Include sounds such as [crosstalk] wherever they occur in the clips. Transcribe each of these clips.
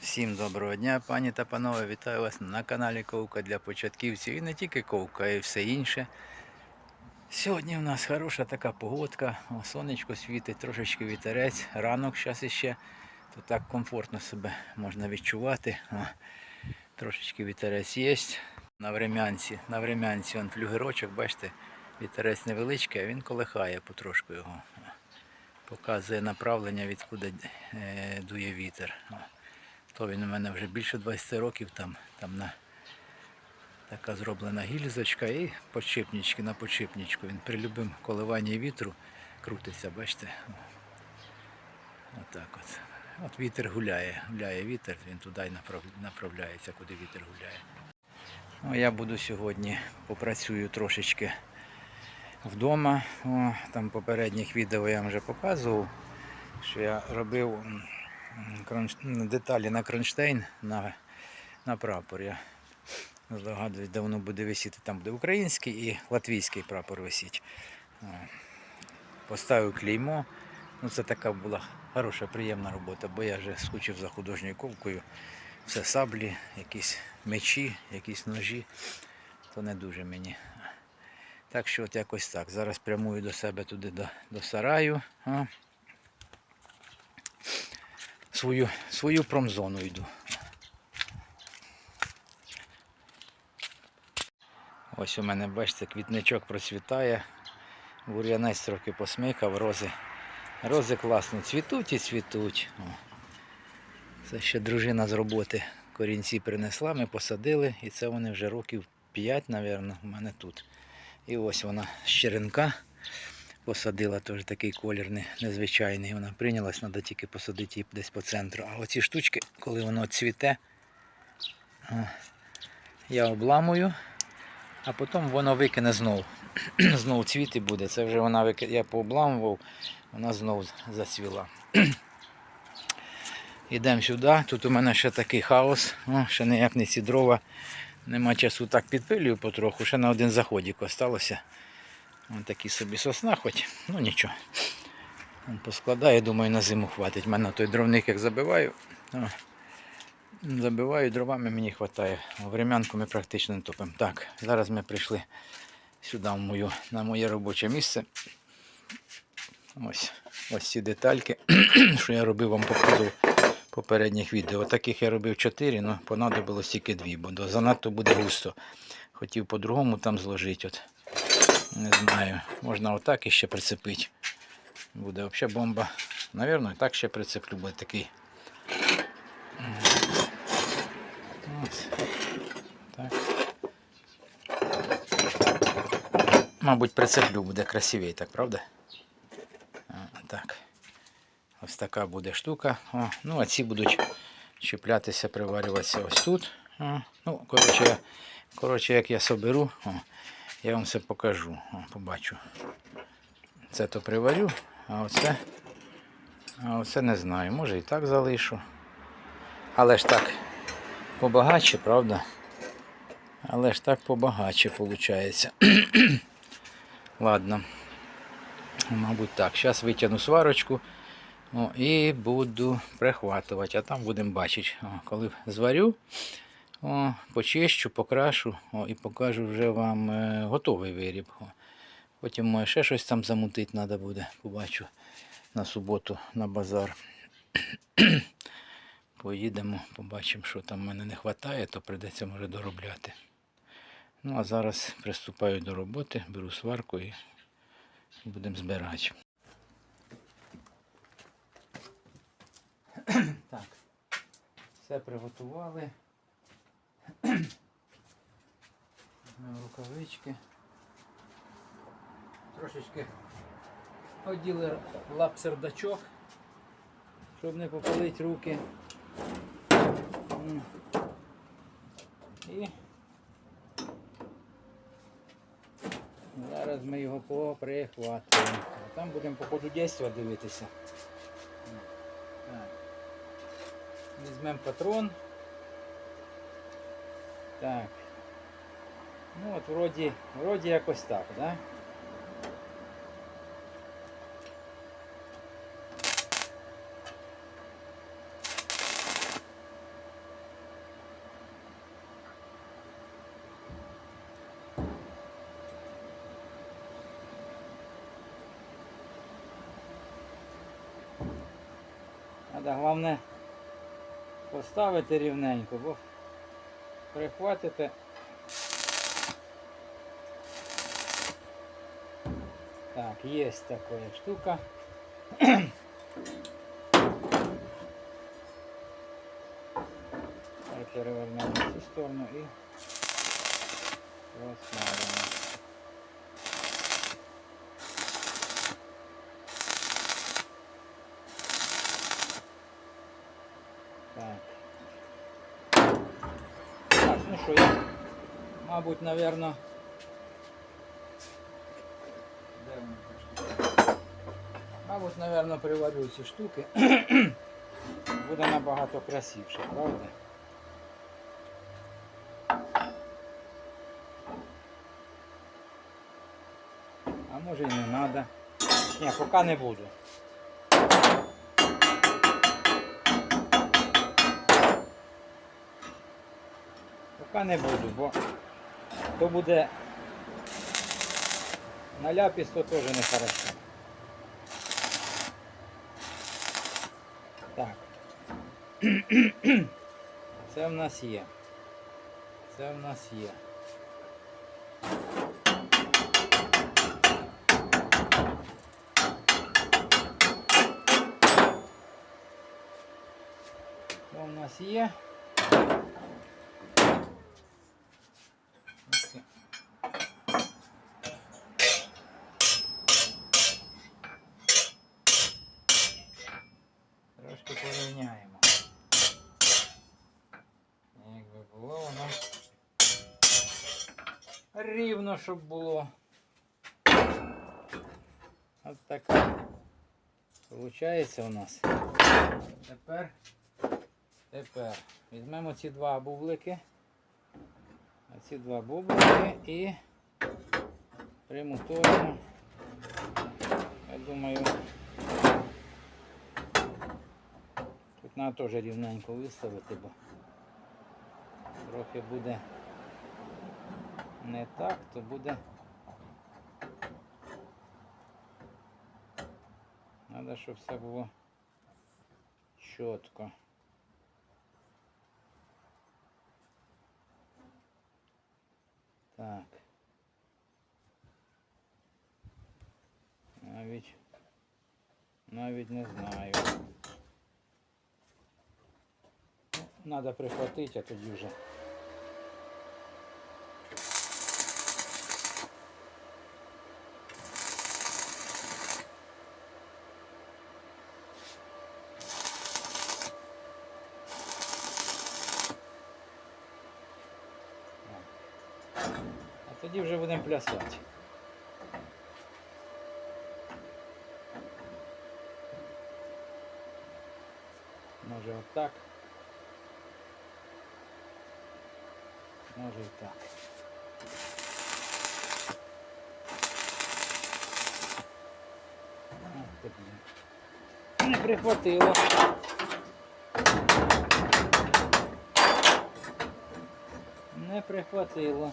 Всім доброго дня, пані та панове. Вітаю вас на каналі Ковка для початківців і не тільки ковка, а й все інше. Сьогодні у нас хороша така погодка, О, сонечко світить, трошечки вітерець, ранок зараз іще. То так комфортно себе можна відчувати. О, трошечки вітерець є. На врем'янці, на врем'янці он флюгерочок, бачите, вітерець невеличкий, а він колихає потрошку його. Показує направлення, відкуди е, дує вітер. О. То він у мене вже більше 20 років там, там на така зроблена гільзочка і подшипнички на подшипничку. Він при любим коливанні вітру крутиться, бачите. Отак от. От вітер гуляє, гуляє вітер, він туди й направляється, куди вітер гуляє. Ну, я буду сьогодні попрацюю трошечки вдома. О, там попередніх відео я вам вже показував, що я робив деталі на кронштейн на, на прапор. Я здогадуюсь, воно буде висіти. Там буде український і латвійський прапор висіть. О, Поставив клеймо. Ну, це така була хороша, приємна робота, бо я вже скучив за художньою ковкою. Все саблі, якісь мечі, якісь ножі. То не дуже мені. Так що от якось так. Зараз прямую до себе туди до, до сараю. А. Свою, свою промзону йду. Ось у мене, бачите, квітничок процвітає. Бур'янець трохи посмикав, рози. Рози класно цвітуть і цвітуть. О. Це ще дружина з роботи корінці принесла, ми посадили, і це вони вже років 5, мабуть, у мене тут. І ось вона з черенка посадила, теж такий колір не- незвичайний. Вона прийнялась, треба тільки посадити її десь по центру. А оці штучки, коли воно цвіте, я обламую, а потім воно викине знову. [clears throat] знову цвіти буде. Це вже вона викине, я пообламував, вона знову зацвіла. [clears throat] Йдемо сюди. Тут у мене ще такий хаос. О, ще ніяк не ці дрова. Нема часу так підпилюю потроху. Ще на один заходик осталося. Ось такі собі сосна хоч. Ну нічого. Поскладаю, думаю, на зиму хватить. Мене той дровник як забиваю. О, забиваю дровами, мені вистачає. Врем'янку ми практично не топимо. Так, зараз ми прийшли сюди в мою, на моє робоче місце. Ось, ось ці детальки, [clears throat] що я робив, вам показував попередніх відео. Таких я робив 4, але понадобилось тільки 2, бо занадто буде густо. Хотів по-другому там зложити. Не знаю, можна отак іще прицепити. Буде взагалі бомба. Навірно, так ще прицеплю, буде такий. Так. Мабуть, прицеплю, буде красивее, так, правда? Так. Ось така буде штука. О, ну, а ці будуть чіплятися, приварюватися ось тут. О, ну, коротше, коротше, як я соберу, о, я вам все покажу. Побачу. Це то приварю, а оце, а оце не знаю. Може і так залишу. Але ж так побагаче, правда? Але ж так побагаче виходить. [clears throat] Ладно. Мабуть так. Зараз витягну сварочку о, і буду прихватувати, а там будемо бачити. О, коли зварю, о, почищу, покрашу о, і покажу вже вам е, готовий виріб. О. Потім може ще щось там замутити треба буде. Побачу на суботу на базар. [clears throat] Поїдемо, побачимо, що там в мене не вистачає, то прийдеться може доробляти. Ну а зараз приступаю до роботи, беру сварку і будемо збирати. [clears throat] Так, все приготували. Рукавички. Трошечки оділи лапсердачок, щоб не попалити руки. І зараз ми його поприхватуємо. А Там будемо по ходу дійства дивитися. Візьмемо патрон. Так. Ну от вроді, вроді якось так, да? Треба головне поставити рівненько, бо прихватите. Так, є така штука. Перевернемо в цю сторону і розсмажемо. Що, я, мабуть, вони? Мабуть, наверно, приварю ці штуки. [clears throat] Буде набагато красивше, правда? А може і не треба. Ні, поки не буду. Поки не буду, бо то буде на наляпіс, то теж не хорошо. Так. [clears throat] Це в нас є. Це в нас є. Це в нас є. Трошки. Трошки порівняємо. Якби було воно рівно, щоб було. От така. Получається у нас. Тепер, тепер візьмемо ці два бублики. Ці два бублики і примутуємо. Я думаю, тут треба теж рівненько виставити, бо трохи буде не так, то буде. Треба, щоб все було чітко. Так. Навіть навіть не знаю. Надо прихватити, а тоді вже. Тоді вже будемо плясати. Може отак. Може і так. Не прихватило. Не прихватило.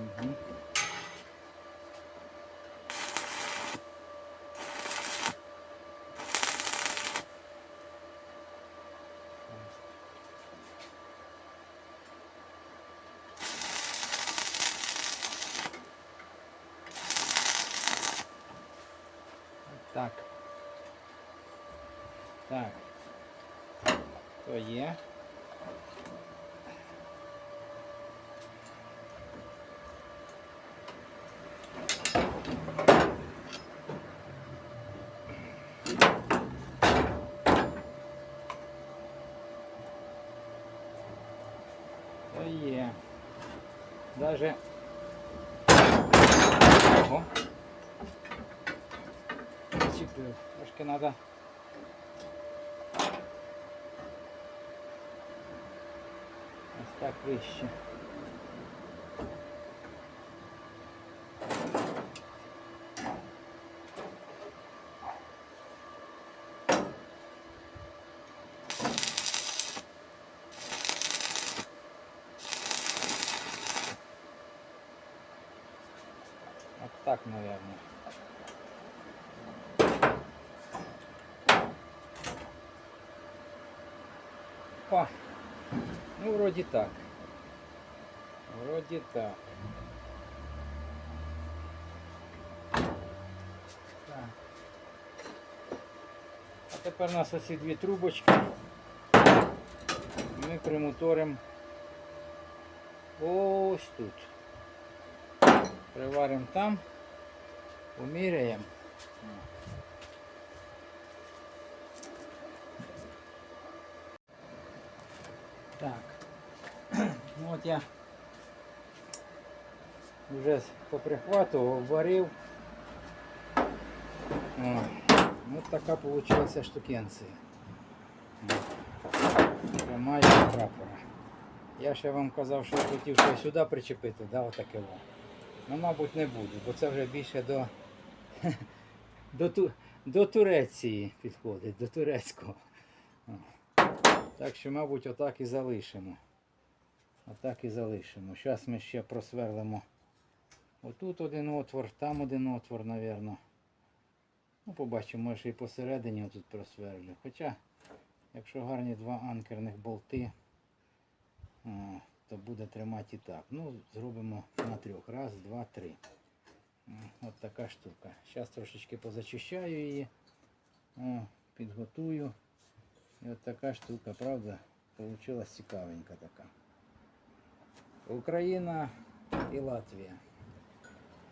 Угу. Так. Так. То є. То є. Даже Ого. Зачепив. Трошки треба. Ось так вище. Так, наверное. О, ну вроді так. Вроді так. Так. А тепер у нас оці дві трубочки. Ми примуторимо ось тут. Приваримо там, поміряємо. Так. [clears throat] Ну от я вже поприхватував, варив. Ось така вийшла штукенція. Тримаю прапора. Я ще вам казав, що я хотів щось сюди причепити, да, отаке во. Ну, мабуть, не буду, бо це вже більше до, [laughs] до, до Туреції підходить, до турецького. Так що, мабуть, отак і залишимо. Отак і залишимо. Зараз ми ще просверлимо. Отут один отвор, там один отвор, мабуть. Ну, побачимо, може і посередині отут просверлю. Хоча, якщо гарні два анкерних болти, то буде тримати і так. Ну, зробимо на трьох. Раз, два, три. О, От така штука. Зараз трошечки позачищаю її. Підготую. І от така штука, правда, получилась цікавенька така. Україна і Латвія.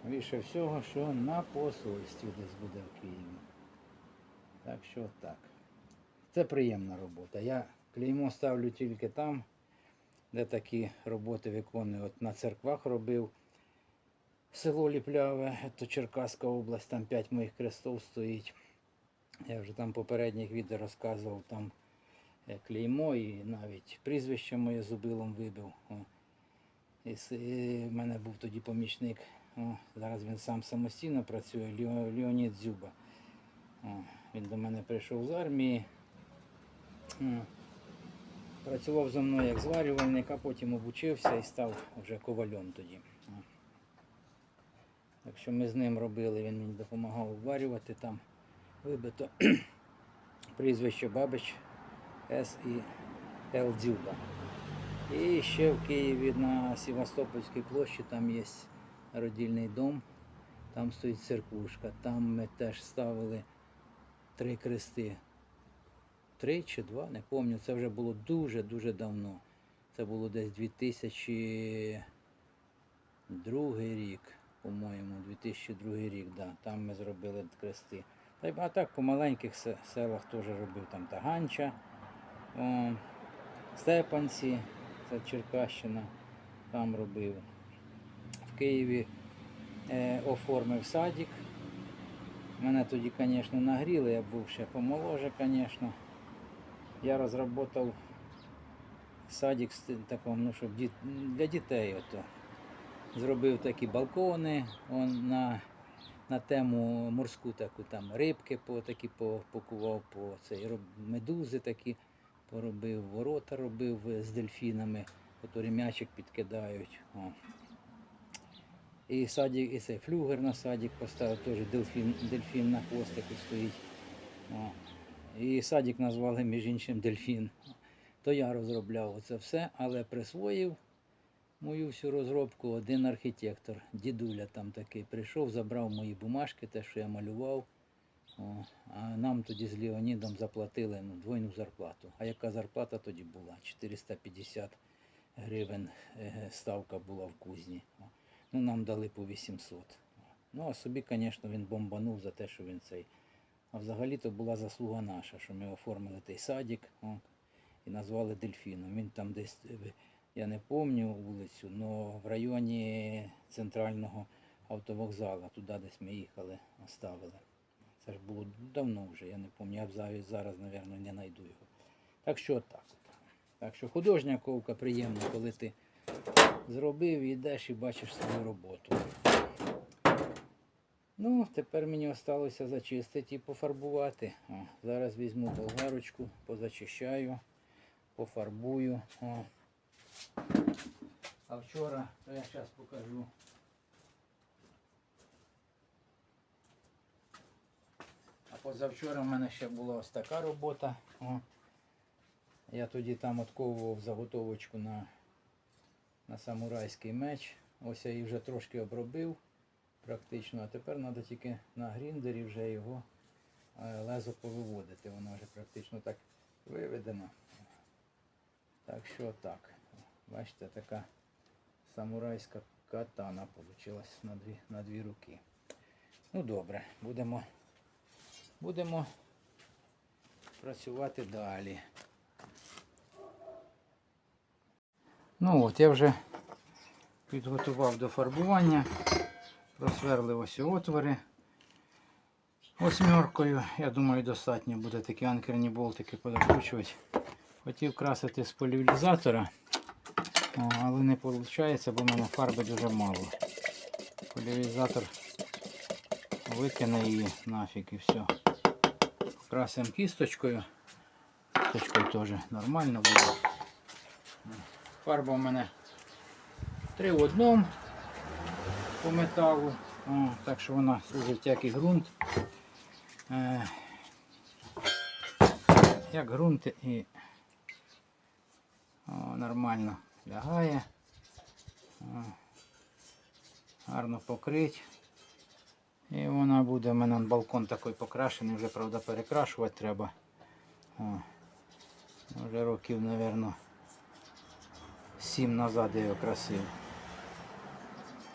Більше всього, що на посольстві десь буде в Києві. Так що так. Це приємна робота. Я клеймо ставлю тільки там, де такі роботи виконую. От на церквах робив. Село Ліпляве, то Черкаська область, там 5 моїх крестов стоїть. Я вже там попередніх відео розказував, там е, клеймо і навіть прізвище моє зубилом вибив. В мене був тоді помічник. Зараз він сам самостійно працює, Лео- Леонід Дзюба. Він до мене прийшов з армії. Працював зі мною як зварювальник, а потім обучився і став вже ковальом тоді. О. Так що ми з ним робили, він мені допомагав обварювати там вибито [clears throat] прізвище Бабич С і Л. Дзюба. І ще в Києві на Севастопольській площі там є родильний дом, там стоїть церквушка. Там ми теж ставили три крести. Три чи два, не пам'ятаю. Це вже було дуже-дуже давно. Це було десь 2002 рік, по-моєму, 2002 рік, да. там ми зробили крести. А так по маленьких селах теж робив там Таганча, о, Степанці, це Черкащина, там робив. Києві е, оформив садик. Мене тоді, звісно, нагріли, я був ще помоложе, звісно. Я розробив садик тим ну, щоб діт- для дітей. Ото. Зробив такі балкони он, на, на тему морську таку, там рибки по, такі по- покував, по цей, медузи такі поробив, ворота робив з дельфінами, котрі м'ячик підкидають. О. І садик, і цей флюгер на садик поставив, теж дельфін, дельфін на хвостику стоїть. І садик назвали між іншим дельфін. То я розробляв це все, але присвоїв мою всю розробку один архітектор, дідуля там такий, прийшов, забрав мої бумажки, те, що я малював. О, а нам тоді з Леонідом заплатили ну, двойну зарплату. А яка зарплата тоді була? 450 гривень е, ставка була в кузні. Ну, нам дали по 800. Ну, а собі, звісно, він бомбанув за те, що він цей. А взагалі то була заслуга наша, що ми оформили той садик о, і назвали дельфіном. Він там десь, е, я не пам'ятаю вулицю, але в районі центрального автовокзалу, туди десь ми їхали, оставили. Це ж було давно вже, я не пам'ятаю, я зараз, мабуть, не знайду його. Так що так. Так що художня ковка приємно, коли ти зробив, йдеш і бачиш свою роботу. Ну, тепер мені залишилося зачистити і пофарбувати. О, Зараз візьму болгарочку, позачищаю, пофарбую. О. А вчора, то я зараз покажу. А позавчора в мене ще була ось така робота. О. Я тоді там отковував заготовочку на на самурайський меч. Ось я її вже трошки обробив практично, а тепер треба тільки на гріндері вже його е, лезо повиводити. Воно вже практично так виведено. Так що так. Бачите, така самурайська катана вийшла на дві, на дві руки. Ну добре, будемо, будемо працювати далі. Ну от, я вже підготував до фарбування. Просверлив ось отвори восьмеркою. Я думаю, достатньо буде такі анкерні болтики подокручувати. Хотів красити з поляризатора, але не виходить, бо в мене фарби дуже мало. Поляризатор викине її нафіг і все. Красимо кісточкою. Кісточкою теж нормально буде. Фарба у мене три в одному по металу. О, так що вона служить як і ґрунт. Е, як ґрунт і о, нормально лягає. О, гарно покрить. І вона буде, у мене балкон такий покрашений, вже правда перекрашувати треба. О, вже років, мабуть, сім назад я його красив.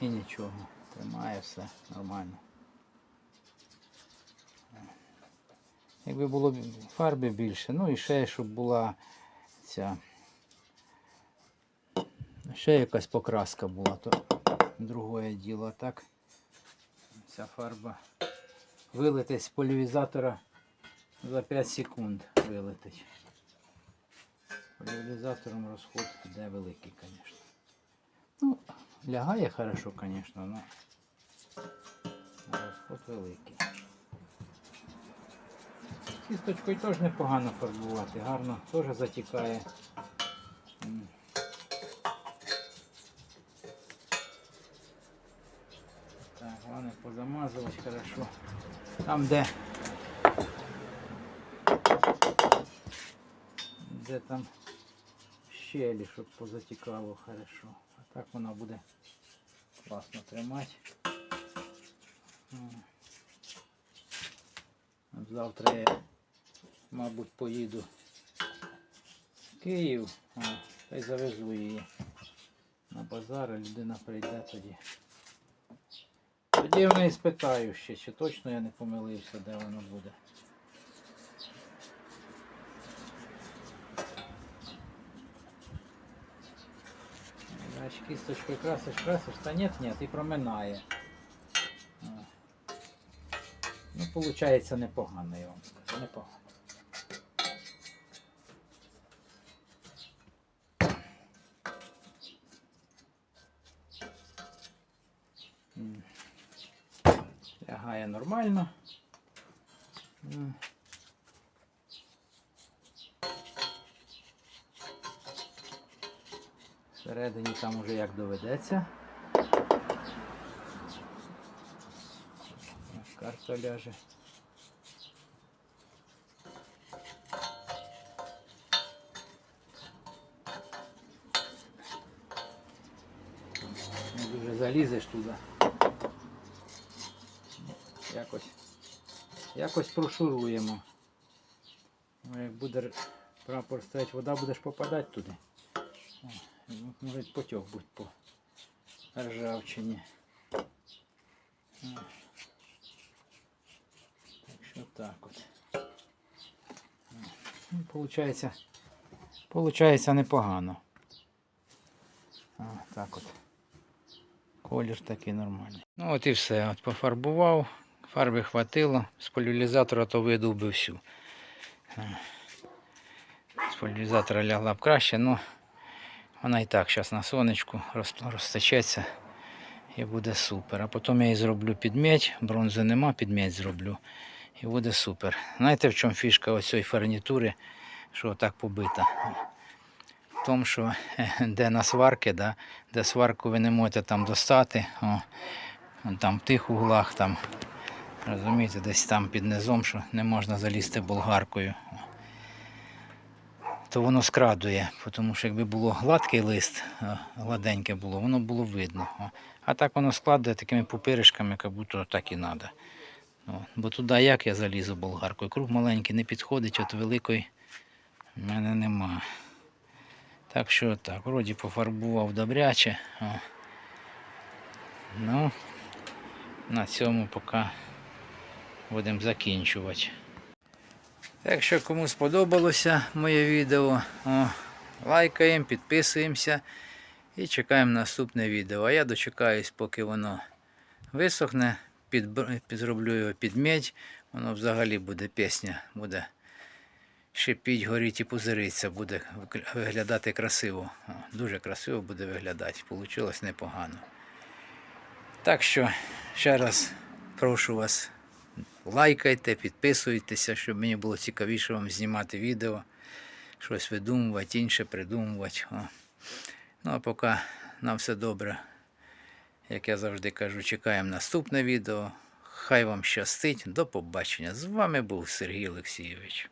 І нічого, тримає все нормально. Якби було фарби більше, ну і ще щоб була ця ще якась покраска була, то другое діло, так ця фарба вилетить з поляризатора за 5 секунд вилетить. Поляризатором розход піде великий, звісно. Ну, лягає хорошо, звісно, але розход великий. Кісточкою теж непогано фарбувати, гарно теж затікає. Так, головне позамазувати хорошо. Там де де там щелі, щоб позатікало хорошо. А так вона буде класно тримати. Завтра я, мабуть, поїду в Київ, а, та й завезу її на базар, а людина прийде тоді. Тоді в неї спитаю ще, чи точно я не помилився, де воно буде. Знаєш, кісточкою красиш, красиш, та ні, ні, і проминає. Ну, виходить непогано, я вам скажу, непогано. Лягає нормально. Всередині там уже як доведеться. Карта ляже. Дуже залізеш туди. Якось, якось прошуруємо. Ну, як буде прапор стоять, вода будеш попадати туди. Ну, Може потік бути по ржавчині. Так що так от. Ну, получається, получається непогано. А, так от. Колір такий нормальний. Ну от і все. От пофарбував, фарби хватило, з поляризатора то видав би всю. З поляризатора лягла б краще, але вона і так зараз на сонечку роз- розтечеться і буде супер. А потім я її зроблю під медь, бронзи нема, під медь зроблю. І буде супер. Знаєте, в чому фішка ось цієї фурнітури, що так побита? В тому, що е, де на сварки, да, де сварку ви не можете там достати, о, там в тих углах там Розумієте, десь там під низом, що не можна залізти болгаркою. То воно скрадує, тому що якби було гладкий лист, гладеньке було, воно було видно. А так воно складує такими пупиришками, як будто так і треба. Бо туди як я залізу болгаркою? Круг маленький не підходить, от великої в мене нема. Так що так, вроді пофарбував добряче. О. Ну, на цьому поки будемо закінчувати. Якщо кому сподобалося моє відео, лайкаємо, підписуємося і чекаємо наступне відео. А я дочекаюсь, поки воно висохне, під, зроблю його під медь, воно взагалі буде пісня, буде шипіть, горіть і пузириться, буде виглядати красиво. О, дуже красиво буде виглядати. Получилось непогано. Так що ще раз прошу вас, лайкайте, підписуйтеся, щоб мені було цікавіше вам знімати відео, щось видумувати, інше придумувати. О. Ну а поки нам все добре. Як я завжди кажу, чекаємо наступне відео. Хай вам щастить. До побачення. З вами був Сергій Олексійович.